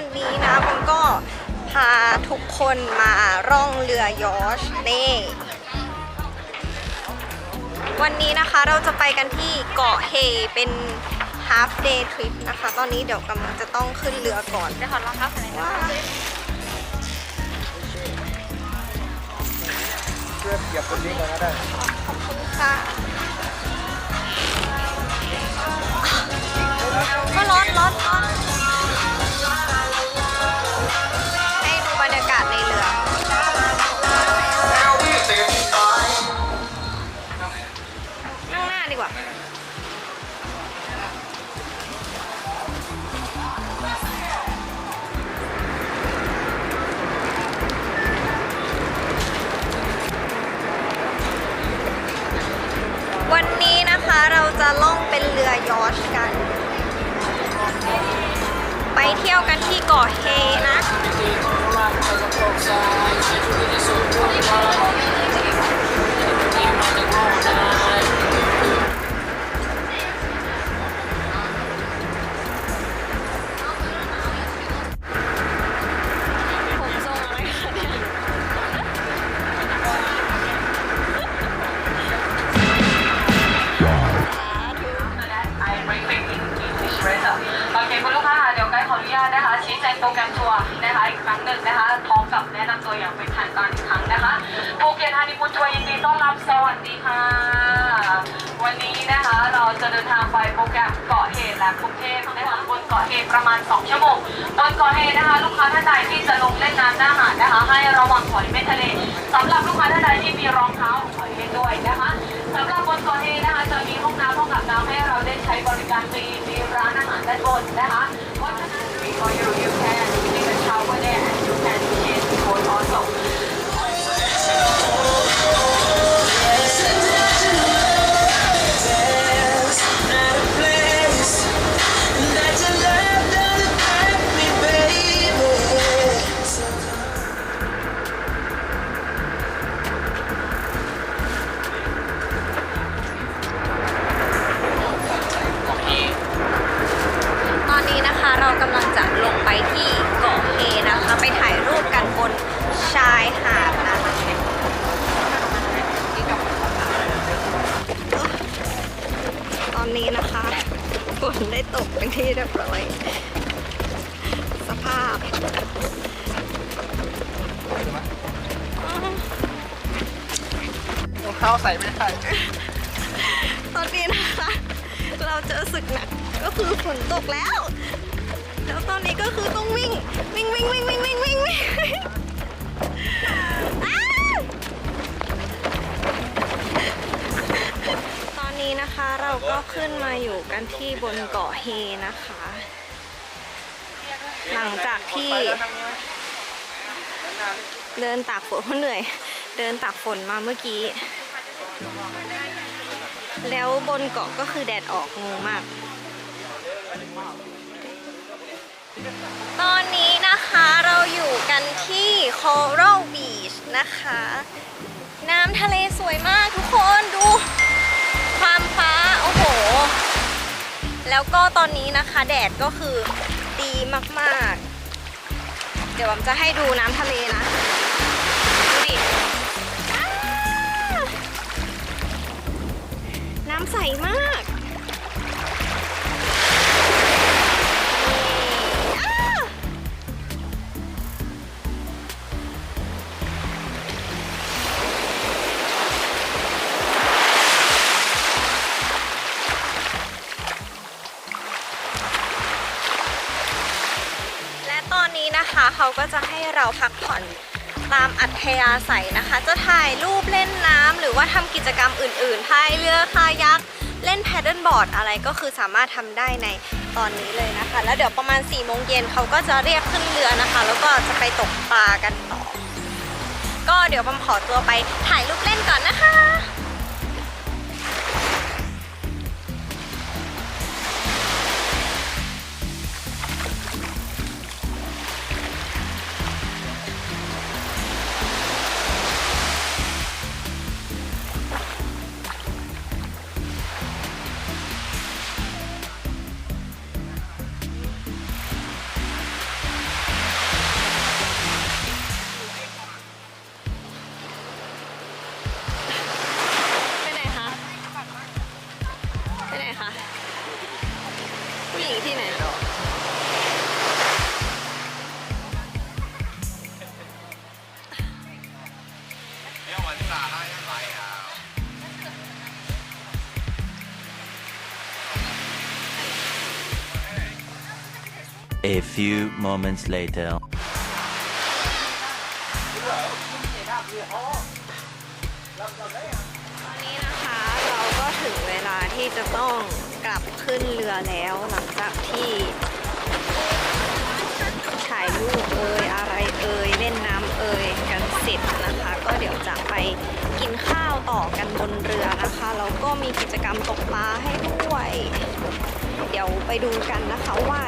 วันนี้นะผมก็พาทุกคนมาร่องเรือยอชนี่วันนี้นะคะเราจะไปกันที่เกาะเฮเป็น half day trip นะคะ ตอนนี้เดี๋ยวกำลังจะต้องขึ้นเรือก่อนเดี๋ยวขอรองเท้าใส่หน่อยนะว้าเพื่อเหยียบบนนี้ก่อนก็ได้ขอบคุณค่ะ เที่ยวกันที่เกาะเฮนะ เท้าใส่ไม่ได้ตอนนี้นะคะ เราเจอศึกหนักก็คือฝนตกแล้ว แล้วตอนนี้ก็คือต้องวิ่งวิ่งวิ่งวิ่งวิ่งวิ่งวิ่งวิ่งอ้าวตอนนี้นะคะเราก็ขึ้นมาอยู่กันที่บนเกาะเฮนะคะ หลังจากที่ เดินตากฝนเพราะเหนื่อย เดินตากฝนมาเมื่อกี้ แล้วบนเกาะก็คือแดดออกงงมาก ตอนนี้นะคะเราอยู่กันที่ Coral Beach นะคะ น้ำทะเลสวยมากทุกคนดู ความฟ้า โอ้โห แล้วก็ตอนนี้นะคะแดดก็คือดีมาก ๆ เดี๋ยวผมจะให้ดูน้ำทะเลนะ ใสมากและตอนนี้นะคะเขาก็จะให้เราพักผ่อน ตามอัธยาศัยนะคะ จะถ่ายรูปเล่นน้ำหรือว่าทำกิจกรรมอื่นๆพายเรือคายักเล่นแพดเดิลบอร์ดอะไรก็คือสามารถทำได้ในตอนนี้เลยนะคะ แล้วเดี๋ยวประมาณ4ี่โมงเย็นเขาก็จะเรียกขึ้นเรือนะคะ แล้วก็จะไปตกปลากันต่อ ก็เดี๋ยวปมขอตัวไปถ่ายรูปเล่นก่อนนะคะ หญิงที่ไหน A few moments later. ตอนนี้นะคะเราก็ถึงเวลาที่จะต้องกลับขึ้นเรือแล้ว ไปดูกันนะคะว่า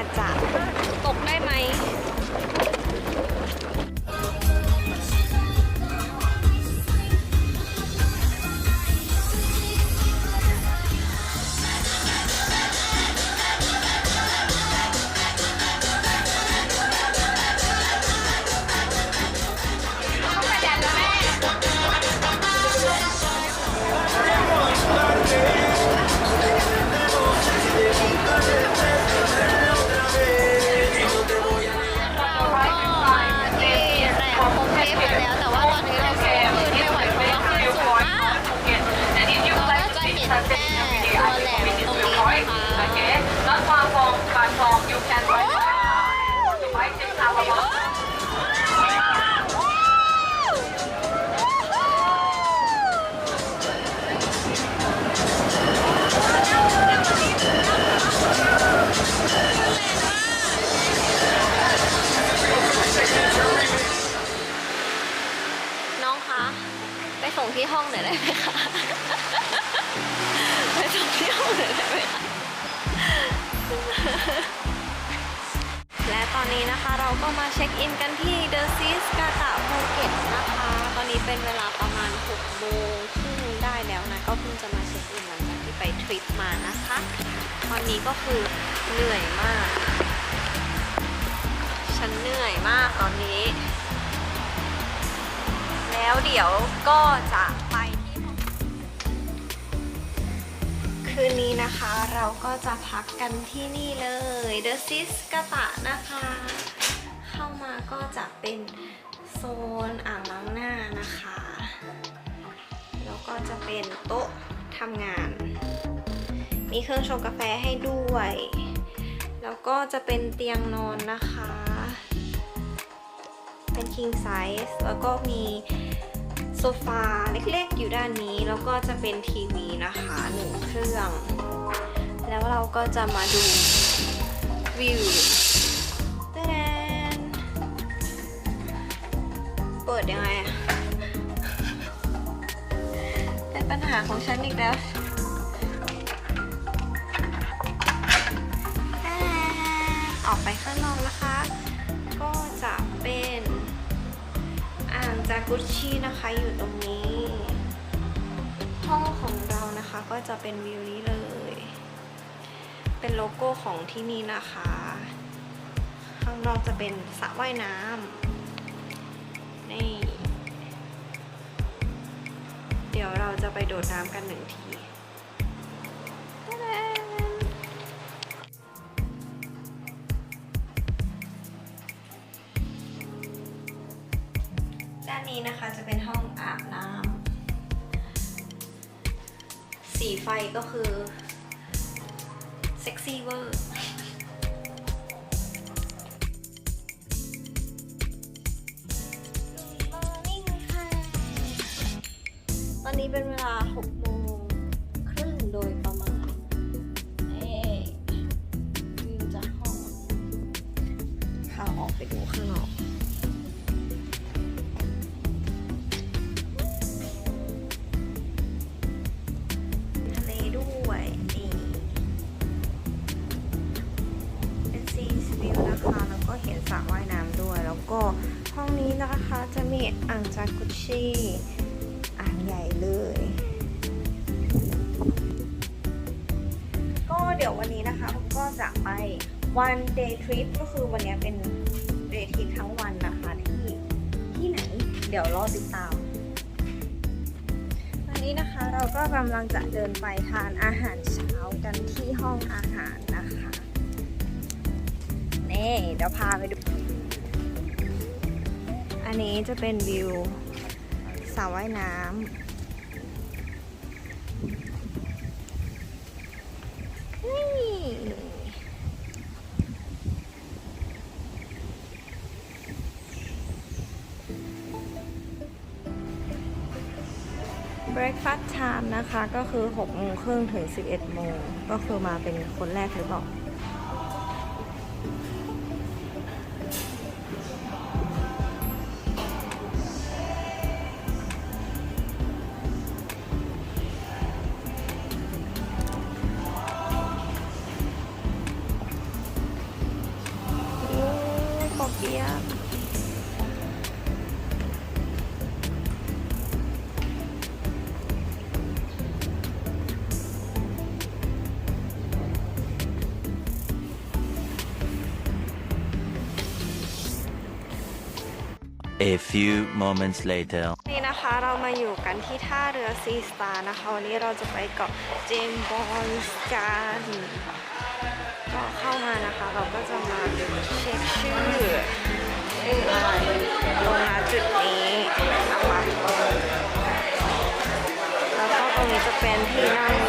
ก็จะไปที่ คืนนี้นะคะเราก็จะพักกันที่นี่เลย The Sis กะตะนะคะ เข้ามาก็จะเป็นโซนอ่างล้างหน้านะคะ แล้วก็จะเป็นโต๊ะทำงาน มีเครื่องชงกาแฟให้ด้วย แล้วก็จะเป็นเตียงนอนนะคะ เป็น king size แล้วก็มี โซฟาเล็กๆอยู่ด้านนี้ แล้วก็จะเป็นทีวีนะคะหนึ่งเครื่อง แล้วเราก็จะมาดูวิวแตนเปิดยังไงเป็นปัญหาของฉันอีกแล้วออกไปข้างนอกนะคะ ก็จะ จากุชชี่นะคะอยู่ตรงนี้ ห้องของเรานะคะก็จะเป็นวิวนี้เลย เป็นโลโก้ของที่นี่นะคะ ข้างนอกจะเป็นสระว่ายน้ำนี่ เดี๋ยวเราจะไปโดดน้ำกันหนึ่งที นนี้นะคะจะเป็นห้องอาบน้ำสีไฟก็คือเซ็กซี่เวอร์ตอนนี้เป็นเวลา6 one day trip ก็คือวันนี้เป็น day trip ทั้งวันนะคะที่ที่ไหนเดี๋ยวรอติดตาม วันนี้นะคะเราก็กำลังจะเดินไปทานอาหารเช้ากันที่ห้องอาหารนะคะนี่เดี๋ยวพาไปดู อันนี้จะเป็นวิวสระว่ายน้ำ breakfast time นะคะ ก็คือ6โมงครึ่งถึง 11โมงก็คือมาเป็นคนแรกหรือเปล่า A few moments later. นี่นะคะเรามาอยู่กันที่ท่าเรือซีสตาร์นะคะ วันนี้เราจะไปเกาะเจมบอนส์กันก็เข้ามานะคะ เราก็จะมาเช็คชื่อลงมาจุดนี้นะคะแล้วก็ตรงนี้จะเป็นที่นั่ง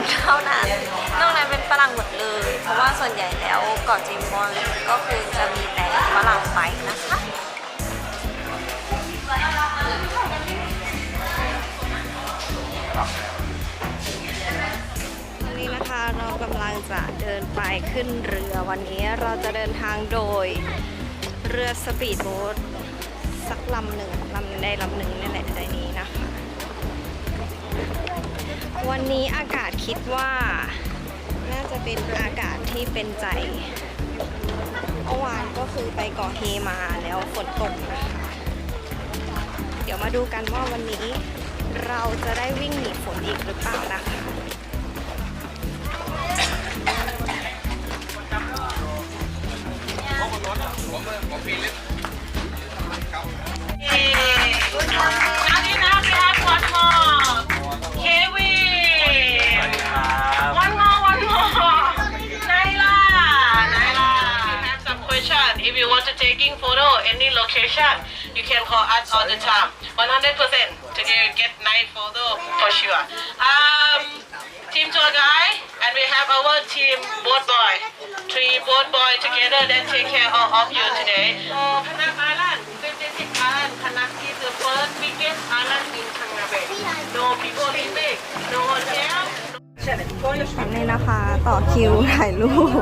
คนเท่านั้น นอกนั้นเป็นฝรั่งหมดเลย เพราะว่าส่วนใหญ่แล้วเกาะจิมบอลก็คือจะมีแต่ฝรั่งไปนะคะนี้นะคะเรากำลังจะเดินไปขึ้นเรือวันนี้เราจะเดินทางโดยเรือสปีดโบ๊ทสักลำหนึ่งลำใดลำหนึ่งนี่แหละในนี้นะคะ วันนี้อากาศคิดว่า น่าจะเป็นอากาศที่เป็นใจเมื่อวานก็คือไปเกาะเฮมาแล้วฝนตกนะคะเดี๋ยวมาดูกันว่าวันนี้เราจะได้วิ่งหนีฝนอีกหรือเปล่านะคะ Now we have you want to taking photo any location, you can call us all the time. 100% to get get nice photo for sure. Um, team tour guide and we have our team boat boy. Three boat boy together that take care of, of you today. Oh, Panak Island, 56 island. Panak is the first biggest island in Chiang Mai. No people living, no hotel. อันนี้นะคะต่อคิวถ่ายรูป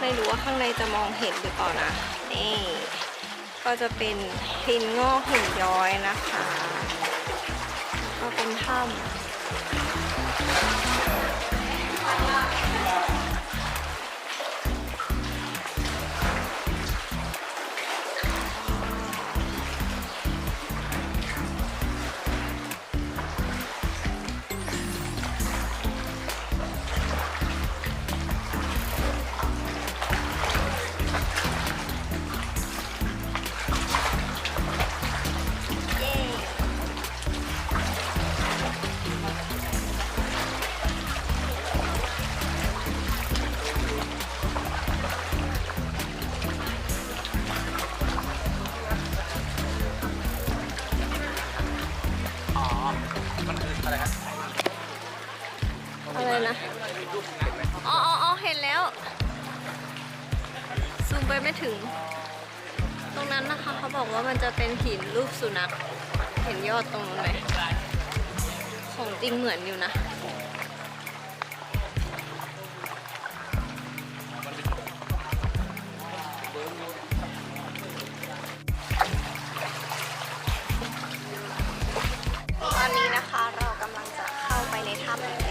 ไม่รู้ว่าข้างในจะมองเห็นหรือเปล่านะ นี่ ก็จะเป็นหินงอกหินย้อยนะคะ ก็เป็นถ้ำ ริงเหมือนอยู่นะ ตอนนี้นะคะเรากำลังจะเข้าไปในถ้ำ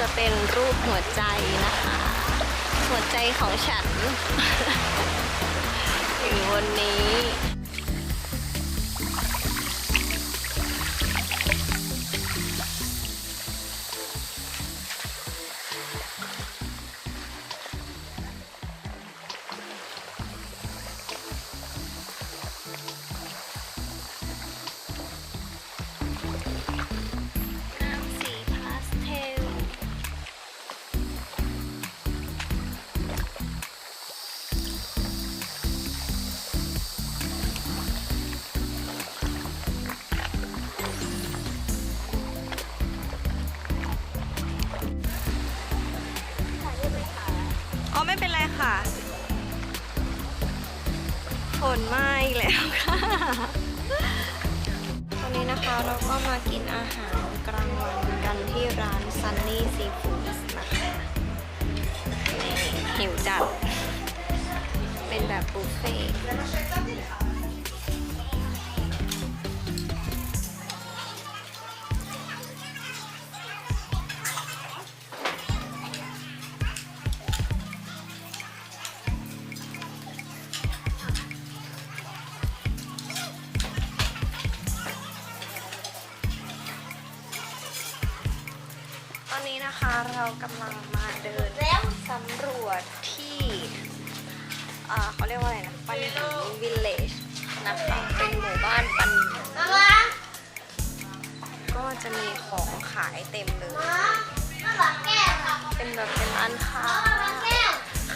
จะเป็นรูปหัวใจนะคะ หัวใจของฉัน อยู่บนนี้น้ เรากำลังมาเดินสำรวจที่เขาเรียกว่าอะไรนะ ปันหินวิลเลจนะคะเป็นหมู่บ้านปันหินก็จะมีของขายเต็มเลยเป็นแบบเป็นร้านค้า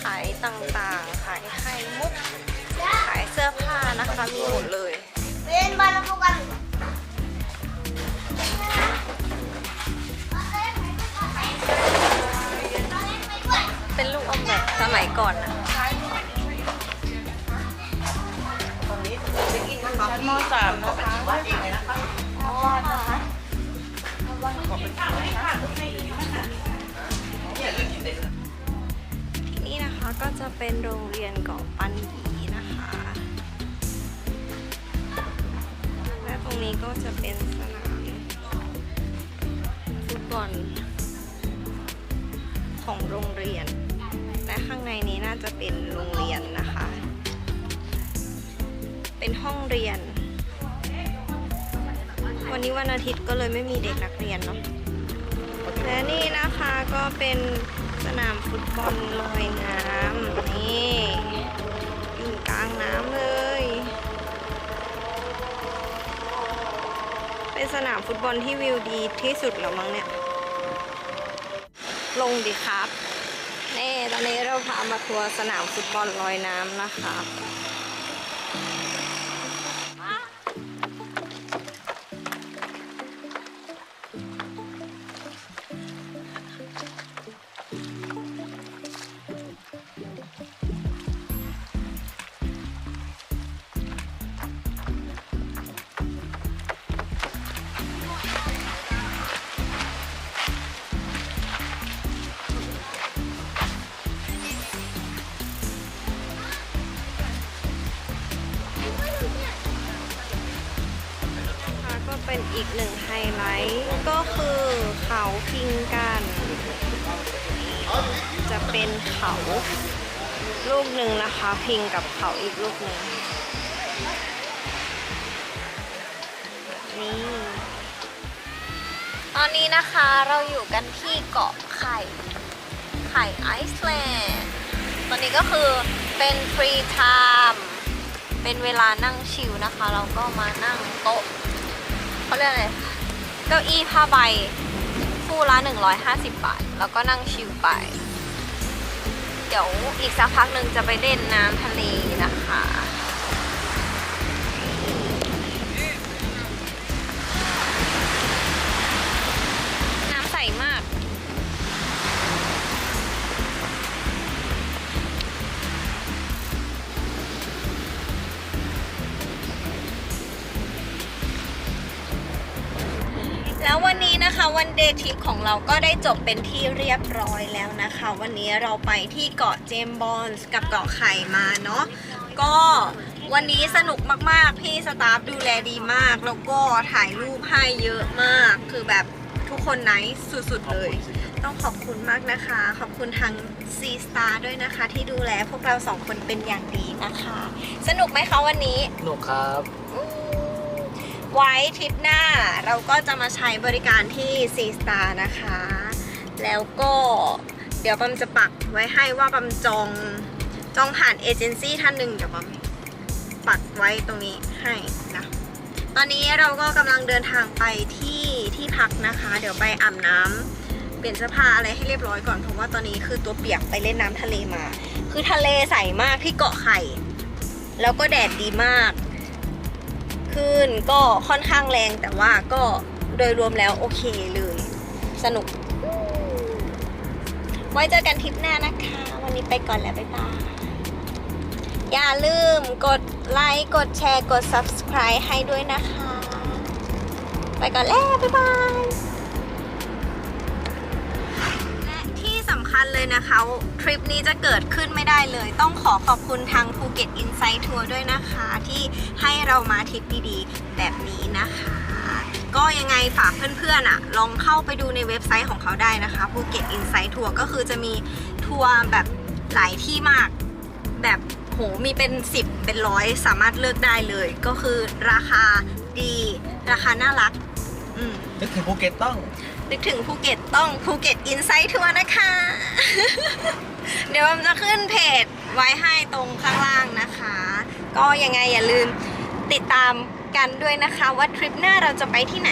ขายต่างๆ ขายไข่มุก ขายเสื้อผ้านะคะ มีหมดเลย Ven, van a jugar. เป็ มแบบสมัยก่อนนะมสามนะคะอ๋อค่ะนี่นะคะก็จะเป็นโรงเรียนเกาะปันหยีนะคะและตรงนี้ก็จะเป็นสนามฟุตบอลของโรงเรียนและ ข้างในนี้น่าจะเป็นโรงเรียนนะคะ เป็นห้องเรียน วันนี้วันอาทิตย์ก็เลยไม่มีเด็กนักเรียนเนาะ และนี่นะคะก็เป็นสนามฟุตบอลลอยน้ำนี่อยู่กลางน้ำเลย เป็นสนามฟุตบอลที่วิวดีที่สุดแล้วมั้งเนี่ย ลงดิครับ วันนี้เราพามาทัวร์สนามฟุตบอลลอยน้ำนะคะ เป็นอีกหนึ่งไฮไลท์ก็คือเขาพิงกัน จะเป็นเขาลูกหนึ่งนะคะ พิงกับเขาอีกลูกหนึ่งนี่ตอนนี้นะคะเราอยู่กันที่เกาะไข่ไข่ไอซ์แลนด์ตอนนี้ก็คือเป็นฟรีไทม์เป็นเวลานั่งชิลนะคะ เราก็มานั่งโต๊ะ เขาเรียกอะไรเก้าอี้ผ้าใบคู่ละ150 บาท แล้วก็นั่งชิลไป เดี๋ยวอีกสักพักหนึ่งจะไปเล่นน้ำทะเลนะคะ เดย์ทริปของเราก็ได้จบเป็นที่เรียบร้อยแล้วนะคะ วันนี้เราไปที่เกาะเจมส์บอนส์กับเกาะไข่มาเนาะก็วันนี้สนุกมากๆ พี่สตาฟดูแลดีมาก แล้วก็ถ่ายรูปให้เยอะมาก คือแบบทุกคนไนท์สุดๆเลย ต้องขอบคุณมากนะคะ ขอบคุณทาง C Star ด้วยนะคะ ที่ดูแลพวกเราสองคนเป็นอย่างดีนะคะ สนุกไหมคะวันนี้ หนุกครับ ไว้ทริปหน้าเราก็จะมาใช้บริการที่ C Star นะคะ แล้วก็เดี๋ยวบัมจะปักไว้ให้ว่าบัมจองจองผ่านเอเจนซี่ท่านหนึ่งเดี๋ยวบัมปักไว้ตรงนี้ให้นะตอนนี้เราก็กำลังเดินทางไปที่ที่พักนะคะ เดี๋ยวไปอาบน้ำเปลี่ยนเสื้อผ้าอะไรให้เรียบร้อยก่อนเพราะว่าตอนนี้คือตัวเปียกไปเล่นน้ำทะเลมา คือทะเลใสมากที่เกาะไข่ แล้วก็แดดดีมาก ขึ้น ก็ค่อนข้างแรงแต่ว่าก็โดยรวมแล้วโอเคเลย สนุก ไว้เจอกันทริปหน้านะคะ วันนี้ไปก่อนแล้วบ๊ายบายอย่าลืมกดไลค์ กดแชร์ กด subscribe ให้ด้วยนะคะ ไปก่อนแล้วบ๊ายบาย คัญเลยนะคะทริปนี้จะเกิดขึ้นไม่ได้เลย ต้องขอขอบคุณทางภูเก็ตอินไซต์ทัวร์ด้วยนะคะ ที่ให้เรามาทริปดีๆ แบบนี้นะคะ ก็ยังไงฝากเพื่อนๆอะลองเข้าไปดูในเว็บไซต์ของเขาได้นะคะภูเก็ตอินไซต์ทัวร์ก็คือจะมีทัวร์แบบหลายที่มากแบบโหมีเป็น 10 เป็นร้อยสามารถเลือกได้เลย ก็คือราคาดีราคาน่ารัก อืม นึกถึงภูเก็ตต้อง นึกถึงภูเก็ตต้องภูเก็ตอินไซต์ทัวร์นะคะ เดี๋ยวผมจะขึ้นเพจไว้ให้ตรงข้างล่างนะคะ ก็ยังไงอย่าลืมติดตามกันด้วยนะคะว่าทริปหน้าเราจะไปที่ไหน